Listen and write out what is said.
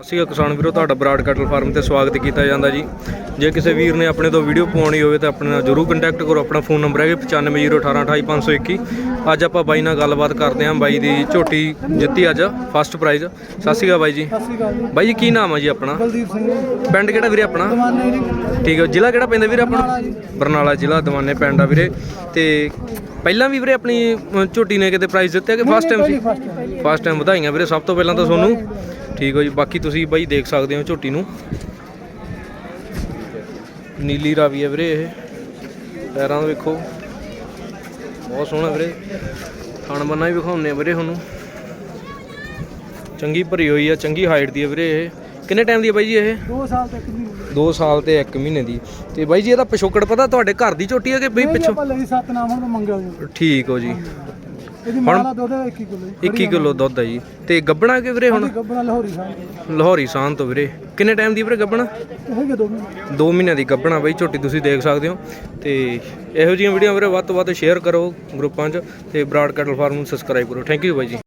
ਅਸੀਂ ਕਿਸਾਨ ਵੀਰੋ ਤੁਹਾਡਾ ਬਰਾਡ ਕੈਟਲ ਫਾਰਮ ਤੇ ਸਵਾਗਤ ਕੀਤਾ ਜਾਂਦਾ ਜੀ। ਜੇ ਕਿਸੇ ਵੀਰ ਨੇ ਆਪਣੇ ਤੋਂ ਵੀਡੀਓ ਪਾਉਣੀ ਹੋਵੇ ਤਾਂ ਆਪਣੇ ਨਾਲ ਜਰੂਰ ਕੰਟੈਕਟ ਕਰੋ। ਆਪਣਾ ਫੋਨ ਨੰਬਰ ਹੈਗਾ 9501828521 ਅੱਜ ਆਪਾਂ ਬਾਈ ਨਾਲ ਗੱਲਬਾਤ ਕਰਦੇ ਹਾਂ। ਬਾਈ ਦੀ ਝੋਟੀ ਜਿੱਤੀ ਅੱਜ ਫਸਟ ਪ੍ਰਾਈਜ਼ ਸਤਿ ਸ਼੍ਰੀ ਅਕਾਲ ਬਾਈ ਜੀ। ਬਾਈ ਜੀ ਕੀ ਨਾਮ ਹੈ ਜੀ ਆਪਣਾ? ਬਲਦੀਪ ਸਿੰਘ ਪਿੰਡ ਕਿਹੜਾ ਵੀਰੇ ਆਪਣਾ? ਠੀਕ ਹੈ ਜ਼ਿਲ੍ਹਾ ਕਿਹੜਾ ਪੈਂਦਾ ਵੀਰੇ ਆਪਣਾ। ਬਰਨਾਲਾ ਜ਼ਿਲ੍ਹਾ ਦਵਾਨੇ ਪਿੰਡ ਆ ਵੀਰੇ। ਤੇ ਪਹਿਲਾਂ ਵੀ ਵੀਰੇ ਆਪਣੀ ਅ, ਝੋਟੀ ਨੇ ਕਿਤੇ ਪ੍ਰਾਈਜ਼ ਦਿੱਤੇ ਕਿ ਫਸਟ ਟਾਈਮ ਸੀ? ਫਸਟ ਟਾਈਮ ਵਧਾਈਆਂ ਵੀਰੇ ਸਭ ਤੋਂ ਪਹਿਲਾਂ ਤਾਂ ਤੁਹਾਨੂੰ। ਠੀਕ ਹੋ ਜੀ ਬਾਕੀ ਤੁਸੀਂ ਬਾਈ ਦੇਖ ਸਕਦੇ ਹੋ ਝੋਟੀ ਨੂੰ। ਨੀਲੀ ਰਾਵੀ ਹੈ ਵੀਰੇ ਇਹ। ਪੈਰਾਂ ਦਾ ਵੇਖੋ। ਬਹੁਤ ਸੋਹਣਾ ਵੀਰੇ। ਖਾਣ ਬੰਨਾ ਵੀ ਵਿਖਾਉਂਦੇ ਆ ਵੀਰੇ ਤੁਹਾਨੂੰ। ਚੰਗੀ ਭਰੀ ਹੋਈ ਆ ਚੰਗੀ ਹਾਈਟ ਦੀ ਹੈ ਵੀਰੇ ਇਹ। ਕਿੰਨੇ ਟਾਈਮ ਦੀ ਹੈ ਬਾਈ ਜੀ ਇਹ? 2 ਸਾਲ ਤੱਕ ਹੋਈ 2 ਸਾਲ ਤੇ 1 ਮਹੀਨੇ ਦੀ। ਤੇ ਬਾਈ ਜੀ ਇਹਦਾ ਪਿਛੋਕੜ ਪਤਾ ਤੁਹਾਡੇ ਘਰ ਦੀ ਝੋਟੀ ਹੈ ਕਿ ਬਈ ਪਿੱਛੋਂ? ਆਪਾਂ ਲਈ ਸੱਤ ਨਾਮ ਹੁਣ ਮੰਗਿਆ ਜੀ ਠੀਕ ਹੋ ਜੀ। ਇਹਦੀ ਮਾਲਾ ਦੁੱਧ 21 ਕਿਲੋ ਜੀ 21 ਕਿਲੋ ਦੁੱਧ ਹੈ ਜੀ। ਤੇ ਗੱਬਣਾ ਕਿ ਵੀਰੇ ਹੁਣ? ਗੱਬਣਾ ਲਾਹੌਰੀ ਸਾਨ ਤੋਂ। ਵੀਰੇ। ਕਿੰਨੇ ਟਾਈਮ ਦੀ ਵੀਰੇ ਗੱਬਣਾ? ਦੋ ਮਹੀਨੇ। 2 ਮਹੀਨਿਆਂ ਦੀ ਗੱਬਣਾ ਬਾਈ ਝੋਟੀ ਤੁਸੀਂ ਦੇਖ ਸਕਦੇ ਹੋ। ਤੇ ਇਹੋ ਜਿਹੀਆਂ ਵੀਡੀਓ ਵੀਰੇ ਵੱਧ ਤੋਂ ਵੱਧ ਸ਼ੇਅਰ ਕਰੋ ਗਰੁੱਪਾਂ 'ਚ ਤੇ ਬਰਾਡ ਕੈਟਲ ਫਾਰਮ ਨੂੰ ਸਬਸਕ੍ਰਾਈਬ ਕਰੋ। ਥੈਂਕ ਯੂ ਬਾਈ ਜੀ।